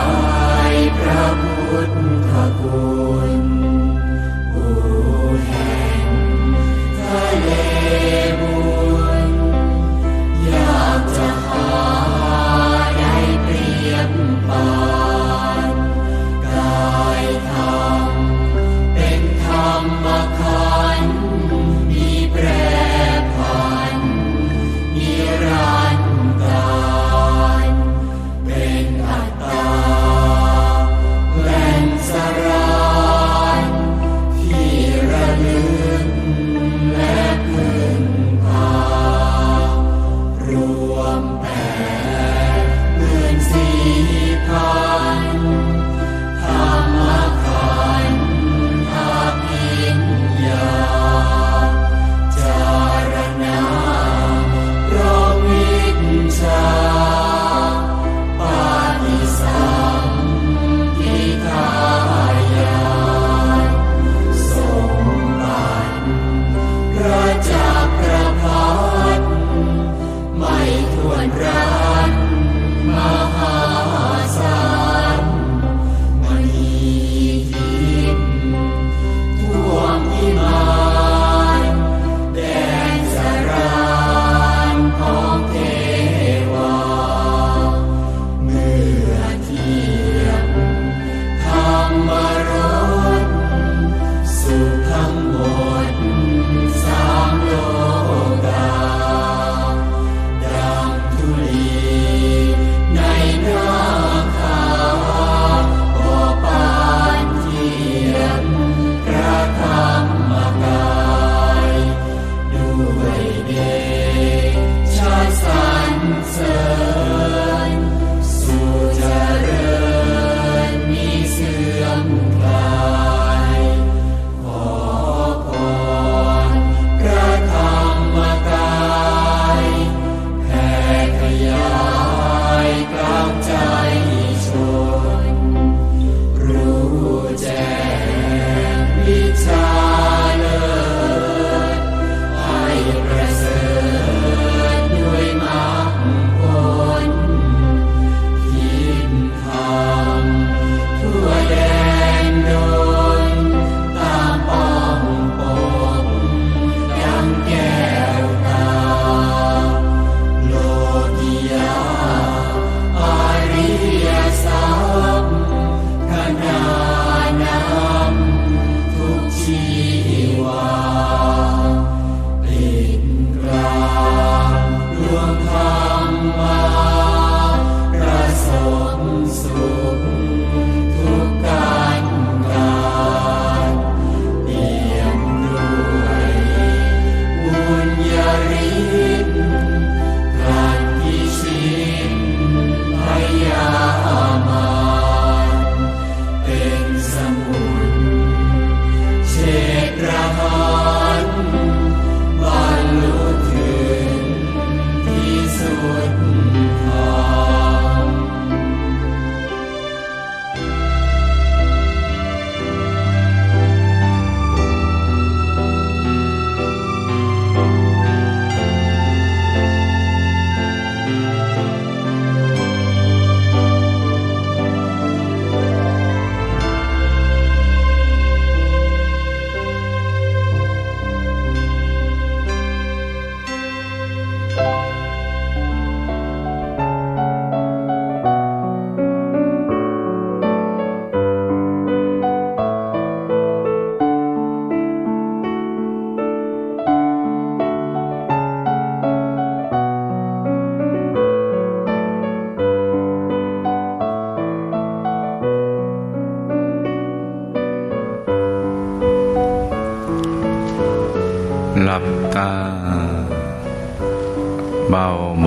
ายพระพุทธคุณผู้หงเลบุ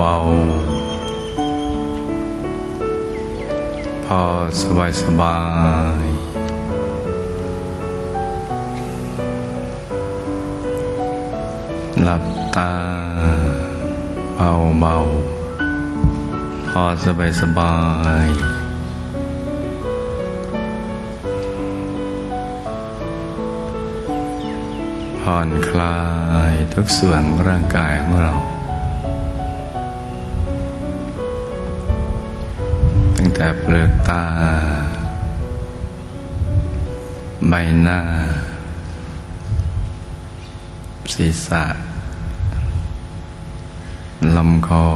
บาเบาพอสบายสบายหลับตาเบาเบาพอสบายสบายผ่อนคลายทุกส่วนร่างกายของเรา แต่เปลือกตา ใบหน้า ศีรษะลำคอ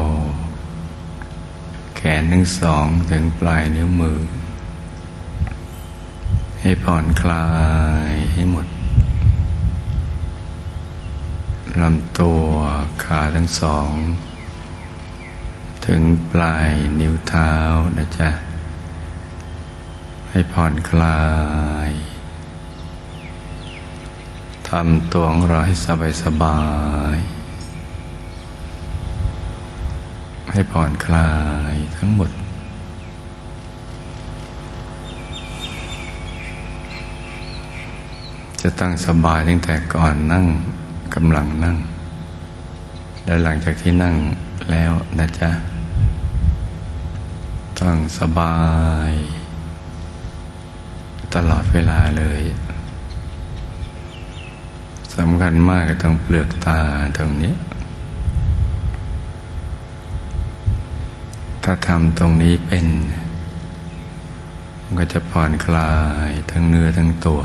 แขนทั้งสองถึงปลายนิ้วมือ ให้ผ่อนคลายให้หมดลำตัวขาทั้งสอง ถึงปลายนิ้วเท้านะจ๊ะ ให้ผ่อนคลายทำตัวของเราให้สบายสบายๆให้ผ่อนคลายทั้งหมด จะตั้งสบายตั้งแต่ก่อนนั่งกำลังนั่ง และหลังจากที่นั่งแล้วนะจ๊ะ ต้องสบาย ตลอดเวลาเลยสำคัญมากก็ต้องเปลือกตาตรงนี้ ถ้าทำตรงนี้เป็น มันก็จะผ่อนคลายทั้งเนื้อทั้งตัว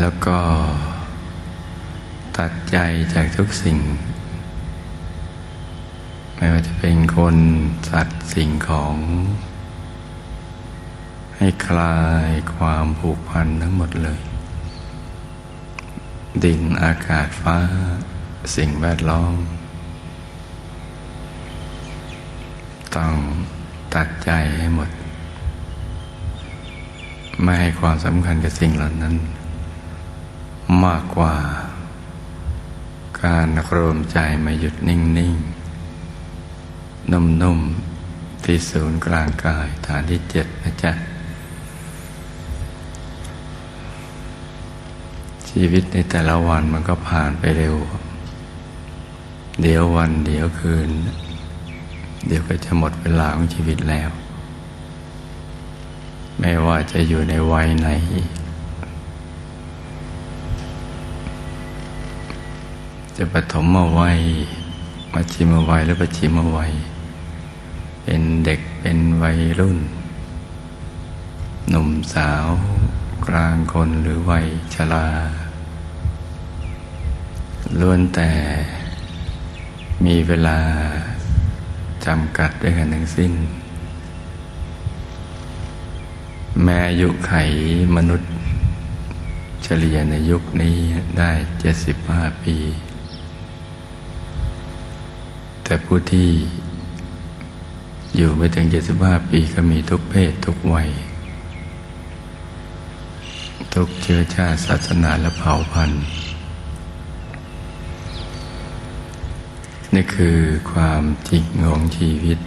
แล้วก็ตัดใจจากทุกสิ่ง ไม่ว่าจะเป็นคนสัตว์สิ่งของ ให้คลายความผูกพันทั้งหมดเลย ดินอากาศฟ้า สิ่งแวดล้อม ต้องตัดใจให้หมด ไม่ให้ความสำคัญกับสิ่งเหล่านั้น มากกว่าการรวมใจมาหยุดนิ่ง ๆ นุ่มๆที่ศูนย์กลางกายฐานที่เจ็ดนะจ๊ะ ชีวิตในแต่ละวันมันก็ผ่านไปเร็ว เดี๋ยววันเดี๋ยวคืน เดี๋ยวก็จะหมดเวลาของชีวิตแล้ว ไม่ว่าจะอยู่ในวัยไหนจะปฐมมาวัยมัชชิมวัยหรือปัจฉิมวัย เป็นเด็กเป็นวัยรุ่น หนุ่มสาวกลางคนหรือวัยชราล้วนแต่มีเวลาจำกัดด้วยกันทั้งสิ้น แม้อายุไขมนุษย์ เฉลี่ยในยุคนี้ได้75ปี แต่ผู้ที่ อยู่ไม่ถึง 75 ปีก็มีทุกเพศทุกวัย ทุกเชื้อชาติศาสนาและเผ่าพันธุ์ นี่คือความจริงของชีวิต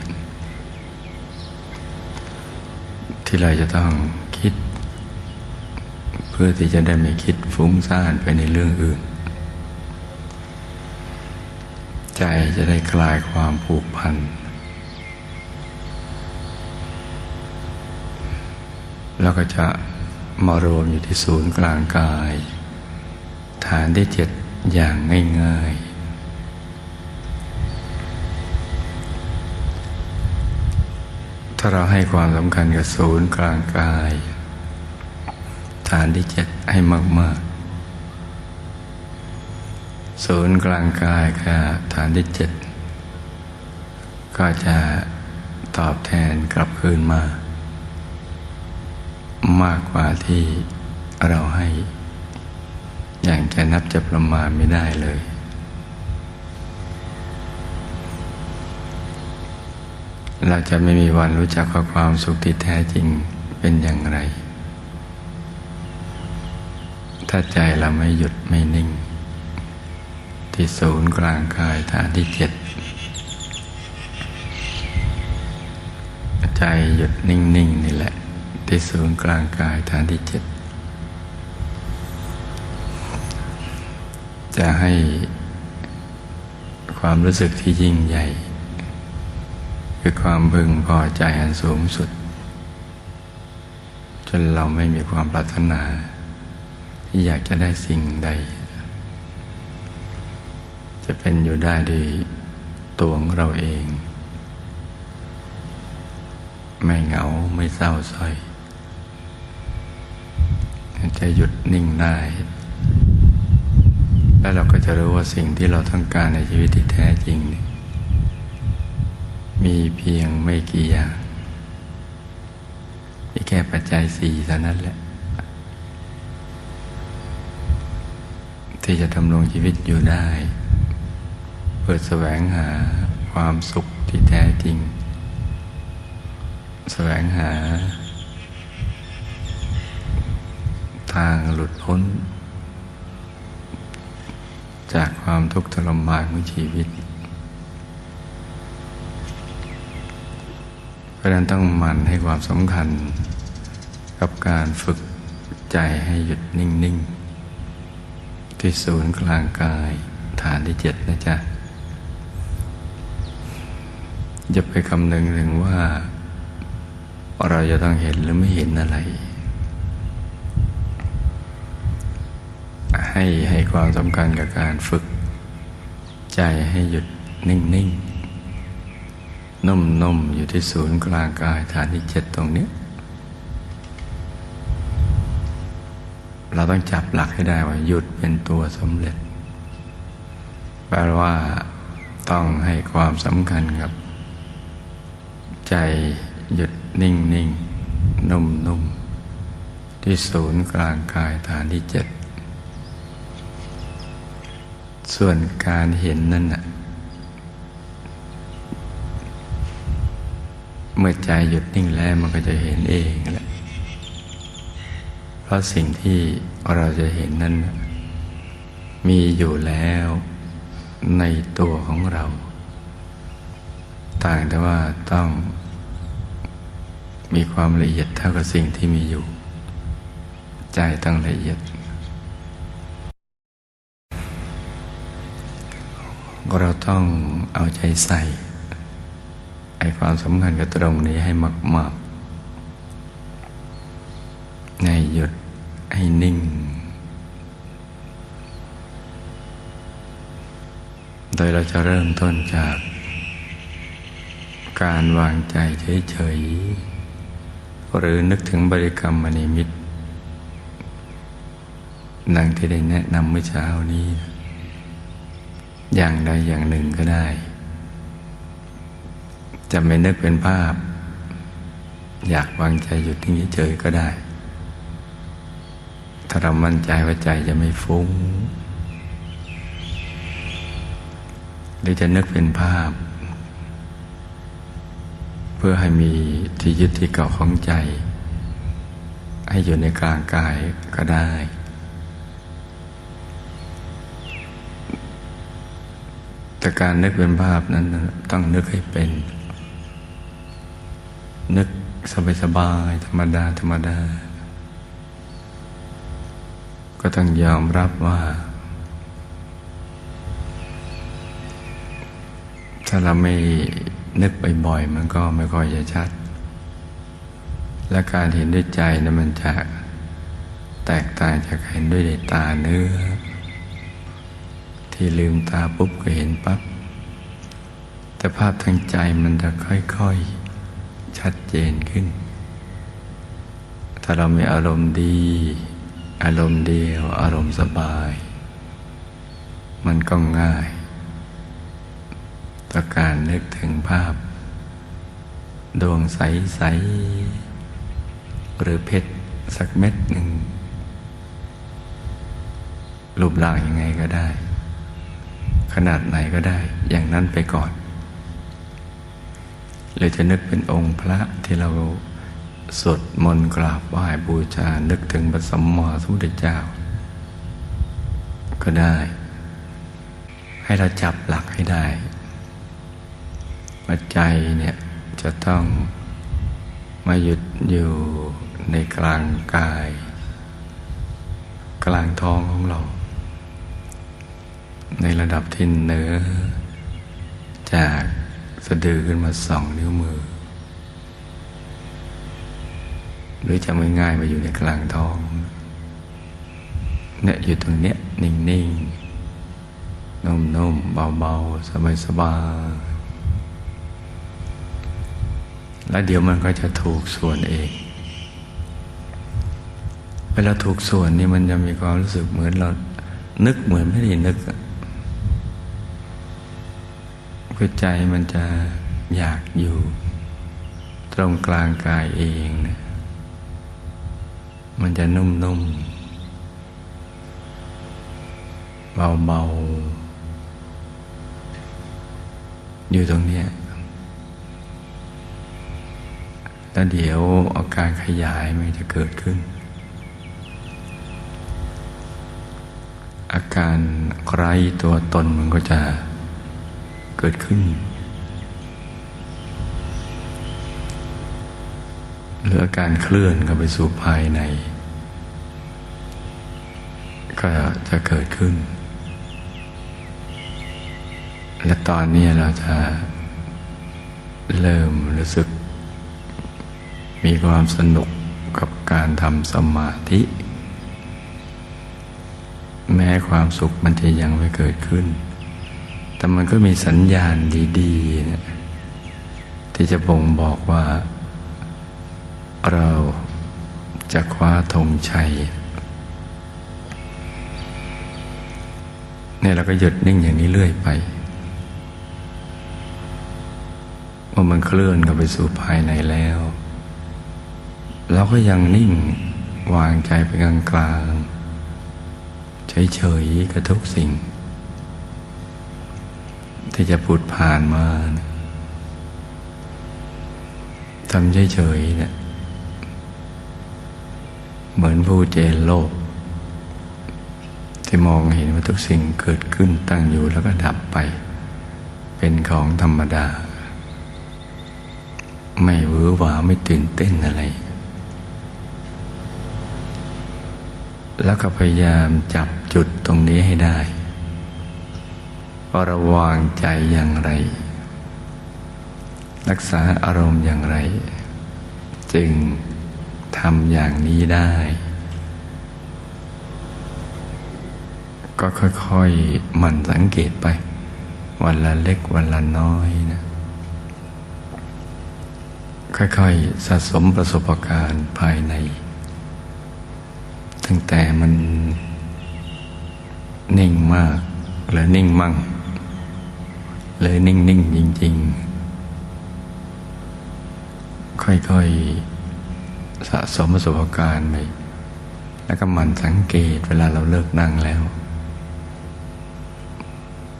ที่เราจะต้องคิด เพื่อที่จะได้ไม่คิดฟุ้งซ่านไปในเรื่องอื่น ใจจะได้คลายความผูกพัน แล้วก็จะมารวมอยู่ที่ศูนย์กลางกาย ฐานที่เจ็ดอย่างง่ายๆ ถ้าเราให้ความสำคัญกับศูนย์กลางกาย ฐานที่เจ็ดให้มากๆ ศูนย์กลางกายกับฐานที่เจ็ดก็จะตอบแทนกลับคืนมา มากกว่าที่เราให้ อย่างจะนับจะประมาณไม่ได้เลย เราจะไม่มีวันรู้จักว่าความสุขที่แท้จริงเป็นอย่างไร ถ้าใจเราไม่หยุดไม่นิ่ง ที่ศูนย์กลางกายฐานที่เจ็ดใจหยุดนิ่งๆนี่แหละ ที่ศูนย์กลางกายฐานที่เจ็ดจะให้ความรู้สึกที่ยิ่งใหญ่ คือความพึงพอใจอันสูงสุด จนเราไม่มีความปรารถนา ที่อยากจะได้สิ่งใด จะเป็นอยู่ได้ด้วยตัวของเราเอง ไม่เหงาไม่เศร้าส้อย จะหยุดนิ่งได้ แล้วเราก็จะรู้ว่าสิ่งที่เราต้องการในชีวิตที่แท้จริงนี่มีเพียงไม่กี่อย่างมีแค่ปัจจัยสี่เท่านั้นแหละ ที่จะดำรงชีวิตอยู่ได้ เพื่อแสวงหาความสุขที่แท้จริง แสวงหา ทางหลุดพ้น จากความทุกข์ทรมานของชีวิต เพราะนั้นต้องหมั่นให้ความสำคัญ กับการฝึกใจให้หยุดนิ่ง ๆ ที่ศูนย์กลางกายฐานที่เจ็ดนะจ๊ะอย่าไปคำนึงถึงว่า เราจะต้องเห็นหรือไม่เห็นอะไร ให้ให้ความสำคัญกับการฝึก ใจให้หยุดนิ่งๆนุ่มๆ อยู่ที่ศูนย์กลางกายฐานที่เจ็ดตรงนี้ เราต้องจับหลักให้ได้ว่าหยุดเป็นตัวสำเร็จ แปลว่าต้องให้ความสำคัญกับ ใจหยุดนิ่งนิ่งนุ่มนุ่มที่ศูนย์กลางกายฐานที่เจ็ด ส่วนการเห็นนั่นน่ะเมื่อใจหยุดนิ่งแล้วมันก็จะเห็นเองแหละ เพราะสิ่งที่เราจะเห็นนั้น มีอยู่แล้วในตัวของเรา ต่างแต่ว่าต้องมีความละเอียดเท่ากับสิ่งที่มีอยู่ ใจต้องละเอียด เราต้องเอาใจใส่ไอ้ความสำคัญกับตรงนี้ให้มากๆให้หยุดให้นิ่ง โดยเราจะเริ่มต้นจาก การวางใจเฉยๆ หรือนึกถึงบริกรรมมณีมิตรดังที่ได้แนะนำเมื่อเช้านี้ อย่างใดอย่างหนึ่งก็ได้ จะไม่นึกเป็นภาพ อยากวางใจอยู่ที่นี้เฉยก็ได้ ถ้าเรามั่นใจว่าใจจะไม่ฟุ้ง หรือจะนึกเป็นภาพ เพื่อให้มีที่ยึดที่เกาะของใจ ให้อยู่ในกลางกายก็ได้ แต่การนึกเป็นภาพนั้นต้องนึกให้เป็น นึกสบายๆธรรมดา ธรรมดา ก็ต้องยอมรับว่า ถ้าเราไม่นึกบ่อยๆมันก็ไม่ค่อยจะชัด และการเห็นด้วยใจนะมันจะแตกต่างจากเห็นด้วยตาเนื้อ ที่ลืมตาปุ๊บก็เห็นปั๊บแต่ภาพทางใจมันจะค่อยๆ ชัดเจนขึ้น ถ้าเรามีอารมณ์ดี อารมณ์เดียว อารมณ์สบาย มันก็ง่ายต่อการนึกถึงภาพ ดวงใส ๆ หรือเพชรสักเม็ดหนึ่งรูปร่างยังไงก็ได้ ขนาดไหนก็ได้ อย่างนั้นไปก่อนหรือจะนึกเป็นองค์พระที่เราสวดมนต์กราบไหว้บูชา นึกถึงพระสัมมาสัมพุทธเจ้า ก็ได้ ให้เราจับหลักให้ได้ว่าใจเนี่ยจะต้องมาหยุดอยู่ในกลางกาย กลางท้องของเรา ในระดับที่เหนือ จากสะดือขึ้นมาสองนิ้วมือ หรือจะไม่ง่ายๆมาอยู่ในกลางท้องเนี่ยอยู่ตรงเนี้ยนิ่งๆ นุ่มๆ เบาๆ สบายๆ แล้วเดี๋ยวมันก็จะถูกส่วนเอง เวลาถูกส่วนนี่มันจะมีความรู้สึกเหมือนเรานึกเหมือนไม่ได้นึกอะ คือใจมันจะอยากอยู่ ตรงกลางกายเองนะมันจะนุ่มๆ เบาๆ อยู่ตรงเนี้ยแล้วเดี๋ยวอาการขยายมันจะเกิดขึ้น อาการไร้ตัวตนมันก็จะ เกิดขึ้น หรืออาการเคลื่อนเข้าไปสู่ภายใน ก็จะเกิดขึ้น และตอนนี้เราจะเริ่มรู้สึก มีความสนุกกับการทำสมาธิ แม้ความสุขมันจะยังไม่เกิดขึ้น แต่มันก็มีสัญญาณดีๆนะที่จะบ่งบอกว่า เราจะคว้าธงชัยเนี่ยเราก็หยุดนิ่งอย่างนี้เรื่อยไปว่ามันเคลื่อนเข้าไปสู่ภายในแล้ว เราก็ยังนิ่งวางใจไปกลางกลางๆเฉยๆกับทุกสิ่ง ที่จะพูดผ่านมาทำเฉยๆเนี่ยเหมือนผู้เจนโลก ที่มองเห็นว่าทุกสิ่งเกิดขึ้นตั้งอยู่แล้วก็ดับไป เป็นของธรรมดา ไม่หวือหวาไม่ตื่นเต้นอะไร แล้วก็พยายามจับจุดตรงนี้ให้ได้ ระวางใจอย่างไร รักษาอารมณ์อย่างไร จึงทำอย่างนี้ได้ ก็ค่อยๆหมั่นสังเกตไป วันละเล็กวันละน้อยนะค่อยๆสะสมประสบการณ์ภายใน ตั้งแต่มันนิ่งมากหรือนิ่งมั่ง เลยนิ่ง ๆ จริง ๆ ค่อย ๆ สะสมประสบการณ์ไปแล้วก็มันสังเกตเวลาเราเลิกนั่งแล้ว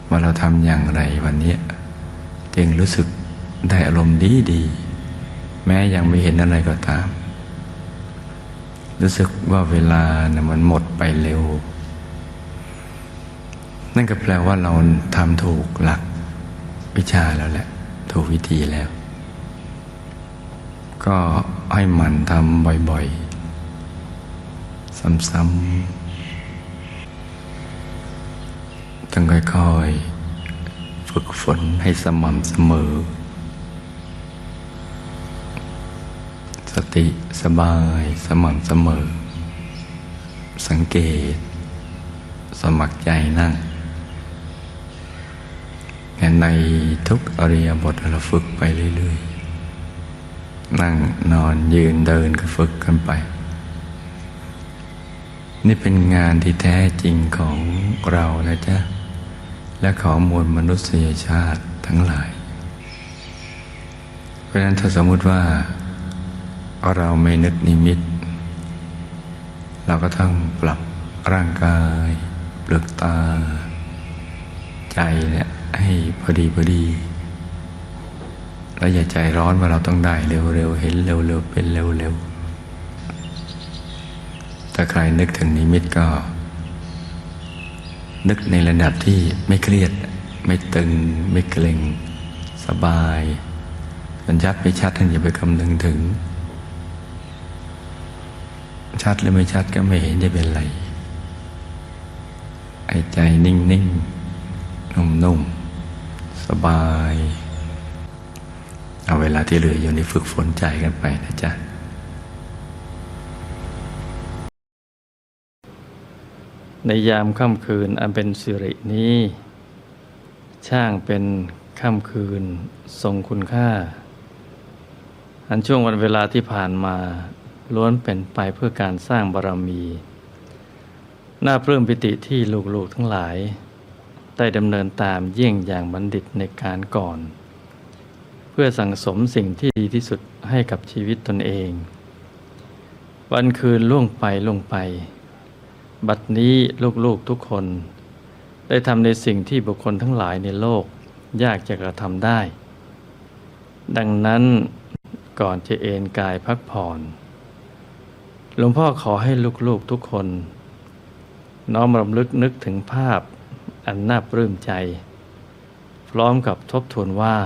ว่าเราทำอย่างไรวันนี้จึงรู้สึกได้อารมณ์ดีดีๆแม้ยังไม่เห็นอะไรก็ตาม รู้สึกว่าเวลาเนะมันหมดไปเร็ว นั่นก็แปลว่าเราทำถูกหลัก วิชาแล้วแหละ ถูกวิธีแล้ว ก็ให้มันทำบ่อยๆ ซ้ำๆต้องค่อยๆ ฝึกฝนให้สม่ำเสมอ สติสบายสม่ำเสมอ สังเกต สมัครใจนั่ง ในทุกอริยบทเราฝึกไปเรื่อยๆ นั่งนอนยืนเดินก็ฝึกกันไป นี่เป็นงานที่แท้จริงของเรานะจ๊ะ และของมวลมนุษยชาติทั้งหลาย เพราะฉะนั้นถ้าสมมุติว่าเราไม่นึกนิมิต เราก็ต้องปรับร่างกายเปลือกตา ใจเนี่ย ให้พอดีพอดี แล้วอย่าใจร้อนว่าเราต้องได้เร็วๆเห็นเร็วๆเป็นเร็วๆถ้าใครนึกถึงนิมิตก็ นึกในระดับที่ไม่เครียด ไม่ตึง ไม่เกร็ง สบายมันชัดไม่ชัดท่านอย่าไปคำนึงถึง ชัดหรือไม่ชัดก็ไม่เห็นจะเป็นไรไอ้ใจนิ่งๆ นุ่มๆ สบาย เอาเวลาที่เหลืออยู่นี่ฝึกฝนใจกันไปนะจ๊ะในยามค่ำคืนอันเป็นสิรินี้ ช่างเป็นค่ำคืนทรงคุณค่า อันช่วงวันเวลาที่ผ่านมา ล้วนเป็นไปเพื่อการสร้างบารมี น่าปลื้มปิติที่ลูกๆทั้งหลาย ได้ดำเนินตามเยี่ยงอย่างบัณฑิตในการก่อน เพื่อสั่งสมสิ่งที่ดีที่สุดให้กับชีวิตตนเอง วันคืนล่วงไปล่วงไป บัดนี้ลูกๆทุกคน ได้ทำในสิ่งที่บุคคลทั้งหลายในโลกยากจะกระทำได้ ดังนั้นก่อนจะเอนกายพักผ่อน หลวงพ่อขอให้ลูกๆทุกคน น้อมรำลึกนึกถึงภาพ อันน่าปลื้มใจ พร้อมกับทบทวนว่า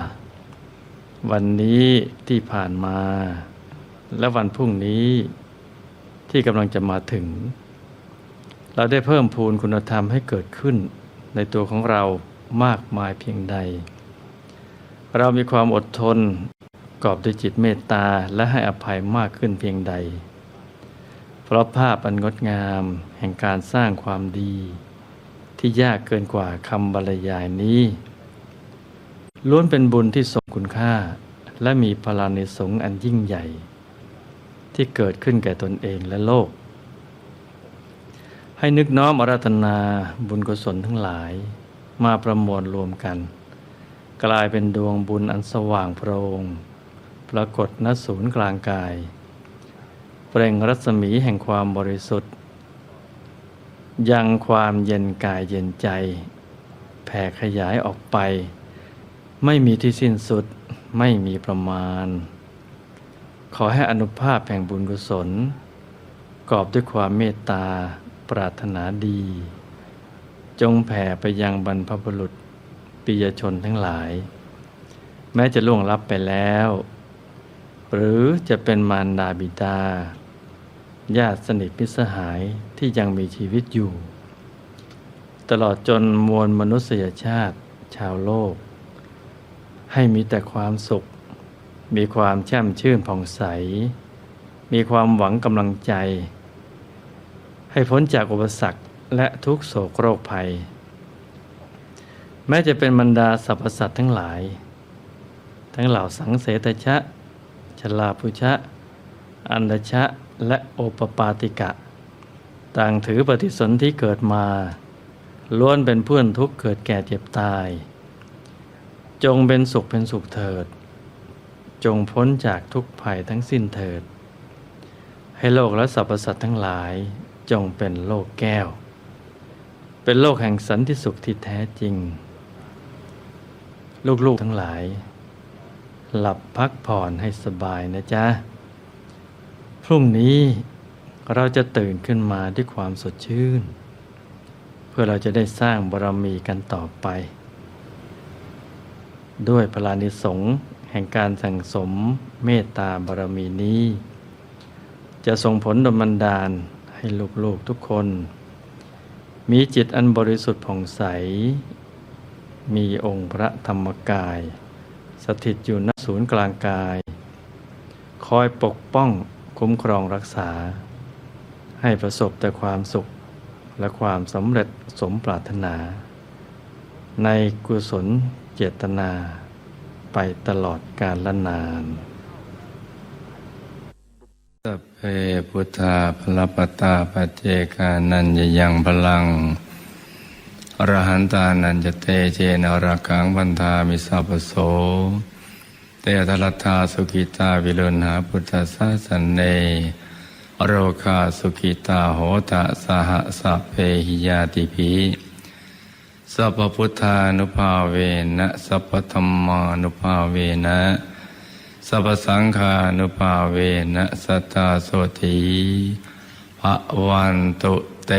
วันนี้ที่ผ่านมา และวันพรุ่งนี้ที่กำลังจะมาถึง เราได้เพิ่มพูนคุณธรรมให้เกิดขึ้นในตัวของเรามากมายเพียงใด เรามีความอดทนกอบด้วยจิตเมตตาและให้อภัยมากขึ้นเพียงใด เพราะภาพอันงดงามแห่งการสร้างความดี ที่ยากเกินกว่าคำบรรยายนี้ ล้วนเป็นบุญที่ทรงคุณค่า และมีพลานิสงอันยิ่งใหญ่ ที่เกิดขึ้นแก่ตนเองและโลก ให้นึกน้อมอาราธนาบุญกุศลทั้งหลาย มาประมวลรวมกัน กลายเป็นดวงบุญอันสว่างโพรง ปรากฏณศูนย์กลางกาย เปล่งรัศมีแห่งความบริสุทธิ์ ยังความเย็นกายเย็นใจ แผ่ขยายออกไป ไม่มีที่สิ้นสุดไม่มีประมาณ ขอให้อนุภาพแห่งบุญกุศล กอบด้วยความเมตตาปรารถนาดี จงแผ่ไปยังบรรพบุรุษปิยชนทั้งหลาย แม้จะล่วงลับไปแล้ว หรือจะเป็นมารดาบิดา ญาติสนิทมิตรสหายที่ยังมีชีวิตอยู่ ตลอดจนมวลมนุษยชาติชาวโลก ให้มีแต่ความสุข มีความแช่มชื่นผ่องใส มีความหวังกำลังใจ ให้พ้นจากอุปสรรคและทุกโศกโรคภัย แม้จะเป็นบรรดาสรรพสัตว์ทั้งหลาย ทั้งเหล่าสังเสตชะ ชลาพุชะ อันดชะ และโอปปาติกะ ต่างถือปฏิสนธิเกิดมา ล้วนเป็นเพื่อนทุกเกิดแก่เจ็บตาย จงเป็นสุขเป็นสุขเถิด จงพ้นจากทุกภัยทั้งสิ้นเถิด ให้โลกและสรรพสัตว์ทั้งหลายจงเป็นโลกแก้ว เป็นโลกแห่งสันติสุขที่แท้จริง ลูกๆทั้งหลาย หลับพักผ่อนให้สบายนะจ๊ะ พรุ่งนี้เราจะตื่นขึ้นมาด้วยความสดชื่น เพื่อเราจะได้สร้างบารมีกันต่อไป ด้วยพลานิสงแห่งการสั่งสมเมตตาบารมีนี้ จะส่งผลดลบันดาลให้ลูกๆทุกคน มีจิตอันบริสุทธิ์ผ่องใส มีองค์พระธรรมกาย สถิตอยู่ณศูนย์กลางกาย คอยปกป้อง คุ้มครองรักษา ให้ประสบแต่ความสุขและความสำเร็จสมปรารถนา ในกุศลเจตนา ไปตลอดกาลนานสัพเพพุทธาพลปตาปเจกานันยยังพลังอรหันตานันจะเตเจนรักังวันทามิสัพโส เตทรัตาสุกิตาวิรุณหาพุทธสาสนเนโรคาสุกิตาโหตะสหสัพเพหิยาติภิสัพพุทธานุภาเวนะสัพพธรรมานุภาเวนะสัพพสังฆานุภาเวนะสัทธาโสธีภะวันตุเต